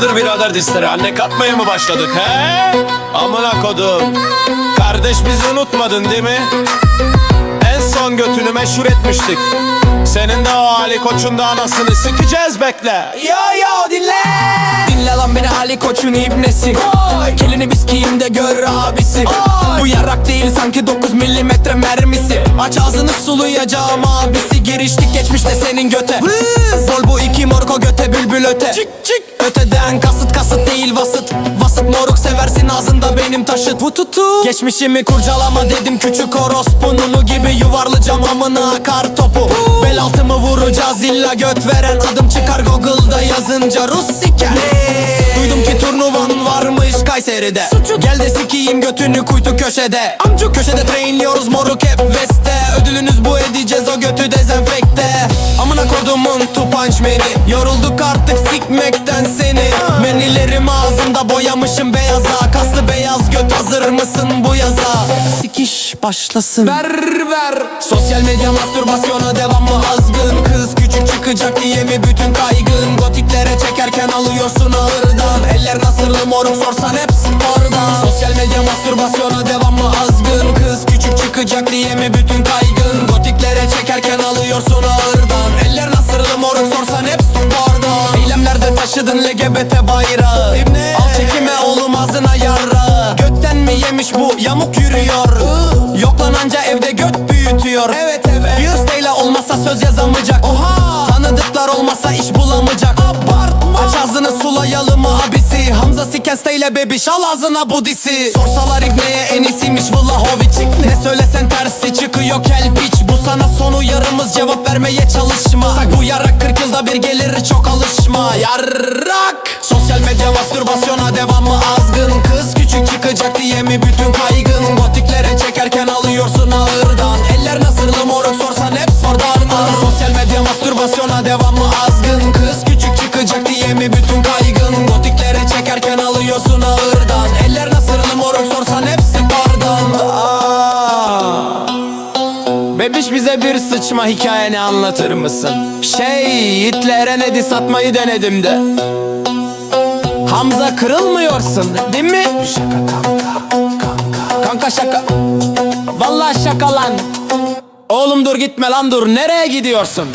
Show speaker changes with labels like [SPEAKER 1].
[SPEAKER 1] Hayırdır birader disleri anne katmaya mı başladık he? Amına kodum. Kardeş bizi unutmadın değil mi? En son götünü meşhur etmiştik. Senin de o Ali Koç'un da anasını sikeceğiz bekle.
[SPEAKER 2] Yo yo dinle. Dinle lan beni Ali Koç'un ibnesi. Kelini biskiyim de gör abisi. Bu yarak değil sanki 9 milimetre mermisi. Aç ağzını sulayacağım abisi. Giriştik geçmişte senin göte. Vol bu iki morko göte bülbül öte. Çık çık. Öteden kasıt kasıt değil vasıt. Vasıt moruk seversin ağzında benim taşıt. Vututu Geçmişimi kurcalama dedim küçük orospununu gibi yuvarlayacağım amına akar topu. Bel altımı vuracağız illa göt veren. Adım çıkar Google'da yazınca Rus siker. Duydum ki turnuvan varmış Kayseri'de. Gel de sikiyim götünü kuytu köşede. Amcuk. Köşede trainliyoruz moruk hep veste Ödülünüz bu edeceğiz o götü dezenfekte. Amına kodumun tu punch meni. Yorulduk artık sikmekten seni. Menilerim ağzımda boyamışım beyaza. Kaslı beyaz göt hazır mısın bu yaza? Sikiş başlasın. Ver ver. Sosyal medya mastürbasyona devamlı azgın. Kız küçük çıkacak diye mi bütün kaygın? Gotiklere çekerken alıyorsun ağırdan. Eller nasırlı moruk sorsan hep spordan. Sosyal medya mastürbasyona devamlı azgın. Kız küçük çıkacak diye mi bütün kaygın? Gotiklere çekerken alıyorsun ağırdan. Eller nasırlı moruk sorsan hep spordan taşıdın LGBT bayrağı. İbne. Al çekime oğlum ağzına yarra Götten mi yemiş bu yamuk yürüyor? Yok lan anca evde göt büyütüyor. Evet evet. İle olmasa söz yazamayacak. Oha! Tanıdıklar olmasa iş bulamayacak. Abartma! Aç ağzını sulayalım abisi. Hamza Sikenste ile bebiş al ağzına bu disi Sorsalar İbne'ye en iyisiymiş Vlahovic. Ne? Söylesen tersi çıkıyor kel piç. Bu sana son uyarımız cevap vermeye çalışma. Bu yarak 40 yılda bir gelir çok alışma. Yarrak! Sosyal medya mastürbasyona devamlı azgın. Kız küçük çıkacak diye mi bütün kaygın? Gotiklere çekerken alıyorsun ağırdan. Eller nasırlı moruk sorsan hep sordarma Sosyal medya mastürbasyona devamlı azgın. Kız küçük çıkacak diye mi bütün kaygın? Gotiklere çekerken alıyorsun ağırdan. Eller nasırlı moruk sorsan hepsi Bebiş bize bir sıçma hikayeni anlatır mısın? Şey Hitler'e nedi satmayı denedim de Hamza kırılmıyorsun değil mi? Şaka kanka kanka Kanka şaka Vallahi şaka lan Oğlum dur gitme lan dur nereye gidiyorsun?